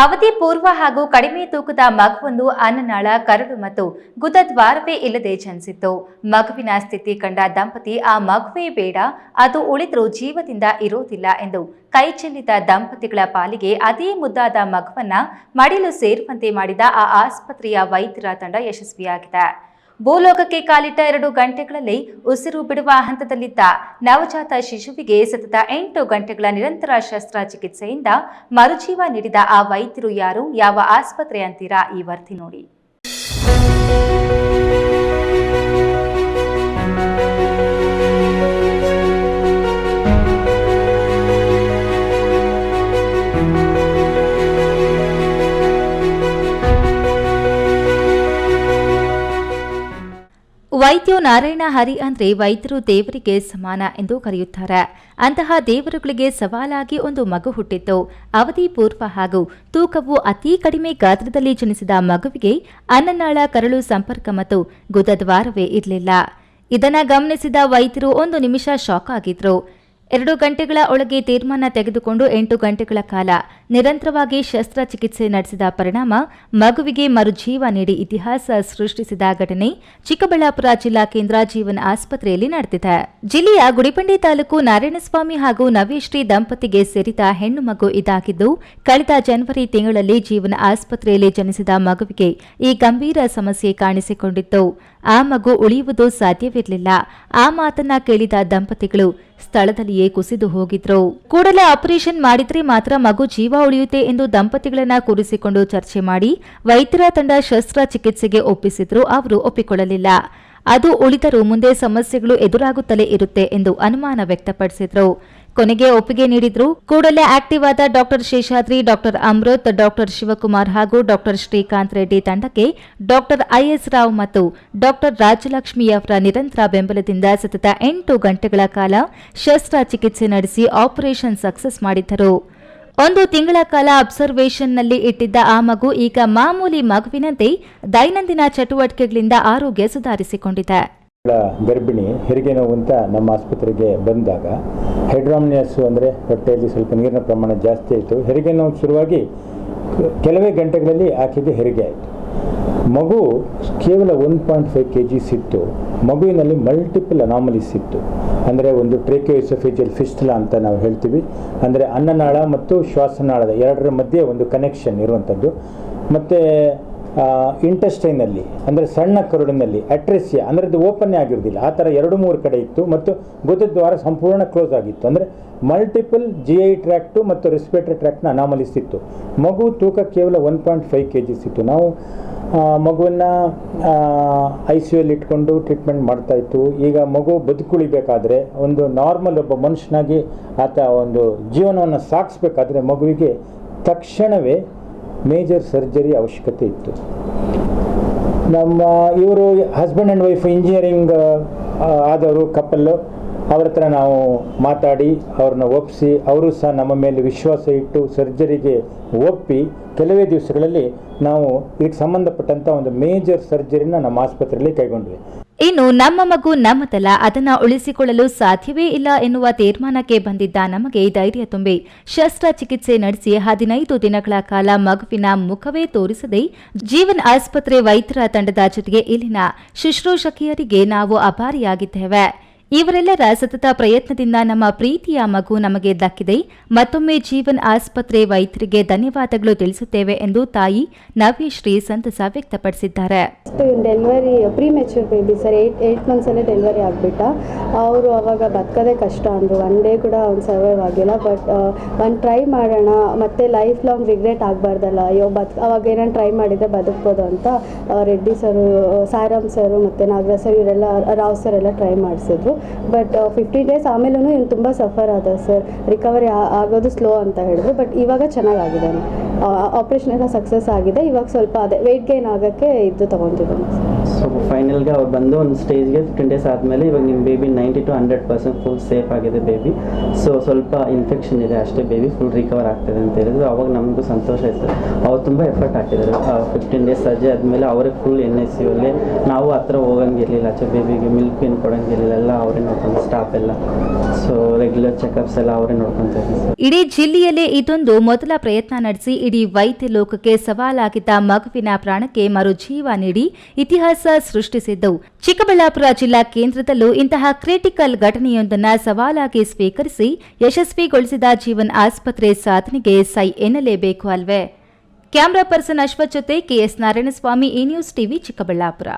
ಅವಧಿ ಪೂರ್ವ ಹಾಗೂ ಕಡಿಮೆ ತೂಕದ ಮಗುವೊಂದು ಅನ್ನನಾಳ ಕರಡು ಮತ್ತು ಗುದದ್ವಾರವೇ ಇಲ್ಲದೆ ಜನಿಸಿತ್ತು. ಮಗುವಿನ ಸ್ಥಿತಿ ಕಂಡ ದಂಪತಿ ಆ ಮಗುವೇ ಬೇಡ, ಅದು ಉಳಿದರೂ ಜೀವದಿಂದ ಇರೋದಿಲ್ಲ ಎಂದು ಕೈ ಚೆಲ್ಲಿದ ದಂಪತಿಗಳ ಪಾಲಿಗೆ ಅದೇ ಮುದ್ದಾದ ಮಗುವನ್ನ ಮಡಿಲು ಸೇರುವಂತೆ ಮಾಡಿದ ಆ ಆಸ್ಪತ್ರೆಯ ವೈದ್ಯರ ತಂಡ ಯಶಸ್ವಿಯಾಗಿದೆ. ಭೂಲೋಕಕ್ಕೆ ಕಾಲಿಟ್ಟ ಎರಡು ಗಂಟೆಗಳಲ್ಲಿ ಉಸಿರು ಬಿಡುವ ಹಂತದಲ್ಲಿದ್ದ ನವಜಾತ ಶಿಶುವಿಗೆ ಸತತ ಎಂಟು ಗಂಟೆಗಳ ನಿರಂತರ ಶಸ್ತ್ರಚಿಕಿತ್ಸೆಯಿಂದ ಮರುಜೀವ ನೀಡಿದ ಆ ವೈದ್ಯರು ಯಾರು, ಯಾವ ಆಸ್ಪತ್ರೆ ಅಂತೀರಾ? ಈ ವರದಿ ನೋಡಿ. ವೈದ್ಯೋ ನಾರಾಯಣ ಹರಿ ಅಂದ್ರೆ ವೈದ್ಯರು ದೇವರಿಗೆ ಸಮಾನ ಎಂದು ಕರೆಯುತ್ತಾರೆ. ಅಂತಹ ದೇವರುಗಳಿಗೆ ಸವಾಲಾಗಿ ಒಂದು ಮಗು ಹುಟ್ಟಿತ್ತು. ಅವಧಿ ಪೂರ್ವ ಹಾಗೂ ತೂಕವು ಅತಿ ಕಡಿಮೆ ಗಾತ್ರದಲ್ಲಿ ಜನಿಸಿದ ಮಗುವಿಗೆ ಅನ್ನನಾಳ ಕರಳು ಸಂಪರ್ಕ ಮತ್ತು ಗುದದ್ವಾರವೇ ಇರಲಿಲ್ಲ. ಇದನ್ನ ಗಮನಿಸಿದ ವೈದ್ಯರು ಒಂದು ನಿಮಿಷ ಶಾಕ್ ಆಗಿದ್ರು. ಎರಡು ಗಂಟೆಗಳ ಒಳಗೆ ತೀರ್ಮಾನ ತೆಗೆದುಕೊಂಡು ಎಂಟು ಗಂಟೆಗಳ ಕಾಲ ನಿರಂತರವಾಗಿ ಶಸ್ತ್ರಚಿಕಿತ್ಸೆ ನಡೆಸಿದ ಪರಿಣಾಮ ಮಗುವಿಗೆ ಮರುಜೀವ ನೀಡಿ ಇತಿಹಾಸ ಸೃಷ್ಟಿಸಿದ ಘಟನೆ ಚಿಕ್ಕಬಳ್ಳಾಪುರ ಜಿಲ್ಲಾ ಕೇಂದ್ರ ಜೀವನ ಆಸ್ಪತ್ರೆಯಲ್ಲಿ ನಡೆದಿದೆ. ಜಿಲ್ಲೆಯ ಗುಡಿಪಂಡಿ ತಾಲೂಕು ನಾರಾಯಣಸ್ವಾಮಿ ಹಾಗೂ ನವ್ಯಶ್ರೀ ದಂಪತಿಗೆ ಸೇರಿದ ಹೆಣ್ಣು ಮಗು ಇದಾಗಿದ್ದು, ಕಳೆದ ಜನವರಿ ತಿಂಗಳಲ್ಲಿ ಜೀವನ ಆಸ್ಪತ್ರೆಯಲ್ಲಿ ಜನಿಸಿದ ಮಗುವಿಗೆ ಈ ಗಂಭೀರ ಸಮಸ್ಯೆ ಕಾಣಿಸಿಕೊಂಡಿತ್ತು. ಆ ಮಗು ಉಳಿಯುವುದು ಸಾಧ್ಯವಿರಲಿಲ್ಲ. ಆ ಮಾತನ್ನ ಕೇಳಿದ ದಂಪತಿಗಳು ಸ್ಥಳದಲ್ಲಿಯೇ ಕುಸಿದು ಹೋಗಿದ್ರು. ಕೂಡಲೇ ಆಪರೇಷನ್ ಮಾಡಿದ್ರೆ ಮಾತ್ರ ಮಗು ಜೀವ ಉಳಿಯುತ್ತೆ ಎಂದು ದಂಪತಿಗಳನ್ನ ಕೂರಿಸಿಕೊಂಡು ಚರ್ಚೆ ಮಾಡಿ ವೈದ್ಯರ ತಂಡ ಶಸ್ತ್ರಚಿಕಿತ್ಸೆಗೆ ಒಪ್ಪಿಸಿದ್ರು ಅವರು ಒಪ್ಪಿಕೊಳ್ಳಲಿಲ್ಲ. ಅದು ಉಳಿದರೂ ಮುಂದೆ ಸಮಸ್ಯೆಗಳು ಎದುರಾಗುತ್ತಲೇ ಇರುತ್ತೆ ಎಂದು ಅನುಮಾನ ವ್ಯಕ್ತಪಡಿಸಿದರು. ಕೊನೆಗೆ ಒಪ್ಪಿಗೆ ನೀಡಿದ್ರು. ಕೂಡಲೇ ಆಕ್ಟಿವ್ ಆದ doctor Seshadri, doctor Amrit, doctor Shivakumar ಹಾಗೂ ಡಾಕ್ಟರ್ ಶ್ರೀಕಾಂತ್ ರೆಡ್ಡಿ ತಂಡಕ್ಕೆ ಡಾಕ್ಟರ್ ಐಎಸ್ ರಾವ್ ಮತ್ತು ಡಾಕ್ಟರ್ ರಾಜಲಕ್ಷ್ಮಿಯವರ ನಿರಂತರ ಬೆಂಬಲದಿಂದ ಸತತ ಎಂಟು ಗಂಟೆಗಳ ಕಾಲ ಶಸ್ತ್ರಚಿಕಿತ್ಸೆ ನಡೆಸಿ ಆಪರೇಷನ್ ಸಕ್ಸಸ್ ಮಾಡಿದ್ದರು. ಒಂದು ತಿಂಗಳ ಕಾಲ ಅಬ್ಸರ್ವೇಷನ್ನಲ್ಲಿ ಇಟ್ಟಿದ್ದ ಆ ಮಗು ಈಗ ಮಾಮೂಲಿ ಮಗುವಿನಂತೆ ದೈನಂದಿನ ಚಟುವಟಿಕೆಗಳಿಂದ ಆರೋಗ್ಯ ಸುಧಾರಿಸಿಕೊಂಡಿದೆ. ಗರ್ಭಿಣಿ ಹೆರಿಗೆ ನೋವು ಅಂತ ನಮ್ಮ ಆಸ್ಪತ್ರೆಗೆ ಬಂದಾಗ ಹೈಡ್ರಾಮ್ನಿಯಸ್ಸು ಅಂದರೆ ಹೊಟ್ಟೆಯಲ್ಲಿ ಸ್ವಲ್ಪ ನೀರಿನ ಪ್ರಮಾಣ ಜಾಸ್ತಿ ಆಯಿತು. ಹೆರಿಗೆ ನೋವು ಶುರುವಾಗಿ ಕೆಲವೇ ಗಂಟೆಗಳಲ್ಲಿ ಆಕೆಗೆ ಹೆರಿಗೆ ಆಯಿತು. ಮಗು ಕೇವಲ one point five K Gs ಇತ್ತು ಮಗುವಿನಲ್ಲಿ ಮಲ್ಟಿಪಲ್ ಅನಾಮಲೀಸ್ ಇತ್ತು ಅಂದರೆ ಒಂದು ಟ್ರೇಕಿಯೋಸಫೇಜಿಯಲ್ ಫಿಸ್ಟಲ ಅಂತ ನಾವು ಹೇಳ್ತೀವಿ. ಅಂದರೆ ಅನ್ನನಾಳ ಮತ್ತು ಶ್ವಾಸನಾಳದ ಎರಡರ ಮಧ್ಯೆ ಒಂದು ಕನೆಕ್ಷನ್ ಇರುವಂಥದ್ದು. ಮತ್ತು ಇಂಟೆಸ್ಟೈನಲ್ಲಿ ಅಂದರೆ ಸಣ್ಣ ಕರುಳಿನಲ್ಲಿ ಅಟ್ರೆಸಿಯಾ ಅಂದರೆ ಅದು ಓಪನ್ನೇ ಆಗಿರೋದಿಲ್ಲ ಆ ಥರ ಎರಡು ಮೂರು ಕಡೆ ಇತ್ತು ಮತ್ತು ಗುದದ್ವಾರ ಸಂಪೂರ್ಣ ಕ್ಲೋಸ್ ಆಗಿತ್ತು. ಅಂದರೆ ಮಲ್ಟಿಪಲ್ ಜಿ ಐ ಟ್ರ್ಯಾಕ್ಟು ಮತ್ತು ರೆಸ್ಪಿರೇಟರಿ ಟ್ರ್ಯಾಕ್ಟ್ನ ಅನಾಮಲಿಸ್ ಇತ್ತು. ಮಗು ತೂಕ ಕೇವಲ one point five K Gs ಇತ್ತು ನಾವು ಮಗುವನ್ನು ಐ ಸಿ ಯುಲ್ಲಿ ಇಟ್ಕೊಂಡು ಟ್ರೀಟ್ಮೆಂಟ್ ಮಾಡ್ತಾ ಇತ್ತು. ಈಗ ಮಗು ಬದುಕುಳಿಬೇಕಾದ್ರೆ ಒಂದು ನಾರ್ಮಲ್ ಒಬ್ಬ ಮನುಷ್ಯನಾಗಿ ಆತ ಒಂದು ಜೀವನವನ್ನು ಸಾಗಿಸ್ಬೇಕಾದ್ರೆ ಮಗುವಿಗೆ ತಕ್ಷಣವೇ ಮೇಜರ್ ಸರ್ಜರಿ ಅವಶ್ಯಕತೆ ಇತ್ತು. ನಮ್ಮ, ಇವರು ಹಸ್ಬೆಂಡ್ ಆ್ಯಂಡ್ ವೈಫ್ ಇಂಜಿನಿಯರಿಂಗ್ ಆದವರು ಕಪ್ಪಲ್ಲು ಅವ್ರ ಹತ್ರ ನಾವು ಮಾತಾಡಿ ಅವ್ರನ್ನ ಒಪ್ಪಿಸಿ ಅವರು ಸಹ ನಮ್ಮ ಮೇಲೆ ವಿಶ್ವಾಸ ಇಟ್ಟು ಸರ್ಜರಿಗೆ ಒಪ್ಪಿ ಕೆಲವೇ ದಿವಸಗಳಲ್ಲಿ ನಾವು ಇದಕ್ಕೆ ಸಂಬಂಧಪಟ್ಟಂಥ ಒಂದು ಮೇಜರ್ ಸರ್ಜರಿನ ನಮ್ಮ ಆಸ್ಪತ್ರೆಯಲ್ಲಿ ಕೈಗೊಂಡ್ವಿ. ಇನ್ನು ನಮ್ಮ ಮಗು ನಮ್ಮದಲ್ಲ, ಅದನ್ನ ಉಳಿಸಿಕೊಳ್ಳಲು ಸಾಧ್ಯವೇ ಇಲ್ಲ ಎನ್ನುವ ತೀರ್ಮಾನಕ್ಕೆ ಬಂದಿದ್ದ ನಮಗೆ ಧೈರ್ಯ ತುಂಬಿ ಶಸ್ತ್ರಚಿಕಿತ್ಸೆ ನಡೆಸಿ ಹದಿನೈದು ದಿನಗಳ ಕಾಲ ಮಗುವಿನ ಮುಖವೇ ತೋರಿಸದೆ ಜೀವನ್ ಆಸ್ಪತ್ರೆ ವೈದ್ಯರ ತಂಡದ ಜೊತೆಗೆ ಇಲ್ಲಿನ ಶುಶ್ರೂಷಕಿಯರಿಗೆ ನಾವು ಅಭಾರಿಯಾಗಿದ್ದೇವೆ ಇವರೆಲ್ಲರ ಸತತ ಪ್ರಯತ್ನದಿಂದ ನಮ್ಮ ಪ್ರೀತಿಯ ಮಗು ನಮಗೆ ದಕ್ಕಿದೆ. ಮತ್ತೊಮ್ಮೆ ಜೀವನ್ ಆಸ್ಪತ್ರೆ ವೈದ್ಯರಿಗೆ ಧನ್ಯವಾದಗಳು ತಿಳಿಸುತ್ತೇವೆ ಎಂದು ತಾಯಿ ನವ್ಯಶ್ರೀ ಸಂತಸ ವ್ಯಕ್ತಪಡಿಸಿದ್ದಾರೆ. Delivery premature baby sir eight eight ಮಂತ್ಸಲ್ಲೇ delivery ಆಗಿಬಿಟ್ಟ. ಅವರು ಅವಾಗ ಬದುಕೋದೇ ಕಷ್ಟ ಅಂದರು. ಒನ್ ಡೇ ಕೂಡ ಅವ್ನು ಸರ್ವೈವ್ ಆಗಿಲ್ಲ. ಬಟ್ ಒಂದು ಟ್ರೈ ಮಾಡೋಣ. ಮತ್ತು ಲೈಫ್ ಲಾಂಗ್ ರಿಗ್ರೆಟ್ ಆಗಬಾರ್ದಲ್ಲ. ಅಯ್ಯೋ, ಬದ್, ಅವಾಗ ಏನಾರು ಟ್ರೈ ಮಾಡಿದರೆ ಬದುಕ್ಬೋದು ಅಂತ ರೆಡ್ಡಿ ಸರು ಸಾರಾಮ್ ಸರು ಮತ್ತು ನಾಗರಾಜ್ ಸರ್, ಇವರೆಲ್ಲ, ರಾವ್ ಸರ್ ಎಲ್ಲ ಟ್ರೈ ಮಾಡಿಸಿದ್ರು. ಬಟ್ ಫಿಫ್ಟಿ ಡೇಸ್ ಆಮೇಲೂ ಇವ್ನು ತುಂಬ ಸಫರ್ ಆದ ಸರ್ ರಿಕವರಿ ಆಗೋದು ಸ್ಲೋ ಅಂತ ಹೇಳಿದ್ರು. ಬಟ್ ಇವಾಗ ಚೆನ್ನಾಗಾಗಿದ್ದಾನೆ ಆಪ್ರೇಷನ್ ಎಲ್ಲ ಸಕ್ಸಸ್ ಆಗಿದೆ. ಇವಾಗ ಸ್ವಲ್ಪ ಅದೇ ವೆಯ್ಟ್ ಗೇನ್ ಆಗೋಕ್ಕೆ ಇದು ತೊಗೊತಿದ್ದಾನೆ ಸೊ ಫೈನಲ್ಗೆ ಅವ್ರು ಬಂದು ಒಂದು ಸ್ಟೇಜ್ಗೆ ಫಿಫ್ಟೀನ್ ಡೇಸ್ ಆದಮೇಲೆ ಇವಾಗ ನಿಮ್ಮ baby ninety to hundred percent full safe ಆಗಿದೆ ಬೇಬಿ ಸೊ ಸ್ವಲ್ಪ ಇನ್ಫೆಕ್ಷನ್ ಇದೆ ಅಷ್ಟೇ ಬೇಬಿ ಫುಲ್ ರಿಕವರ್ ಆಗ್ತದೆ ಅಂತ ಹೇಳಿದ್ರು. ಅವಾಗ ನಮಗೂ ಸಂತೋಷ ಆಯ್ತು ಅವ್ರು ತುಂಬ ಎಫರ್ಟ್ ಹಾಕಿದ್ದಾರೆ. ಫಿಫ್ಟೀನ್ ಡೇಸ್ ರಜೆ ಆದಮೇಲೆ ಅವರೇ ಫುಲ್ ಎನ್ ಎಸ್ ಸಿ ಅಲ್ಲಿ ನಾವು ಹತ್ರ ಹೋಗಂಗಿರಲಿಲ್ಲ ಅಚ್ಚ ಬೇಬಿಗೆ ಮಿಲ್ಕ್ ಏನು ಕೊಡಂಗಿರಲಿಲ್ಲ, ಎಲ್ಲ ಅವರೇ ನೋಡ್ಕೊಂಡು ಸ್ಟಾಫ್ ಎಲ್ಲ. ಸೊ ರೆಗ್ಯುಲರ್ ಇಡೀ ಜಿಲ್ಲೆಯಲ್ಲೇ ಇದೊಂದು ಮೊದಲ ಪ್ರಯತ್ನ ನಡೆಸಿ ಇಡೀ ವೈದ್ಯ ಲೋಕಕ್ಕೆ ಸವಾಲಾಗಿದ್ದ ಮಗುವಿನ ಪ್ರಾಣಕ್ಕೆ ಮರುಜೀವ ನೀಡಿ ಇತಿಹಾಸ ಸೃಷ್ಟಿಸಿದ್ದು. ಚಿಕ್ಕಬಳ್ಳಾಪುರ ಜಿಲ್ಲಾ ಕೇಂದ್ರದಲ್ಲೂ ಇಂತಹ ಕ್ರಿಟಿಕಲ್ ಘಟನೆಯೊಂದನ್ನು ಸವಾಲಾಗಿ ಸ್ವೀಕರಿಸಿ ಯಶಸ್ವಿಗೊಳಿಸಿದ ಜೀವನ್ ಆಸ್ಪತ್ರೆ ಸಾಧನೆಗೆ ಸೈ ಎನ್ನಲೇಬೇಕು ಅಲ್ವೇ. ಕ್ಯಾಮರಾ ಪರ್ಸನ್ ಅಶ್ವಥ್ ಜೊತೆ ಕೆಎಸ್ ನಾರಾಯಣಸ್ವಾಮಿ, ಈ ನ್ಯೂಸ್ ಟಿವಿ ಚಿಕ್ಕಬಳ್ಳಾಪುರ.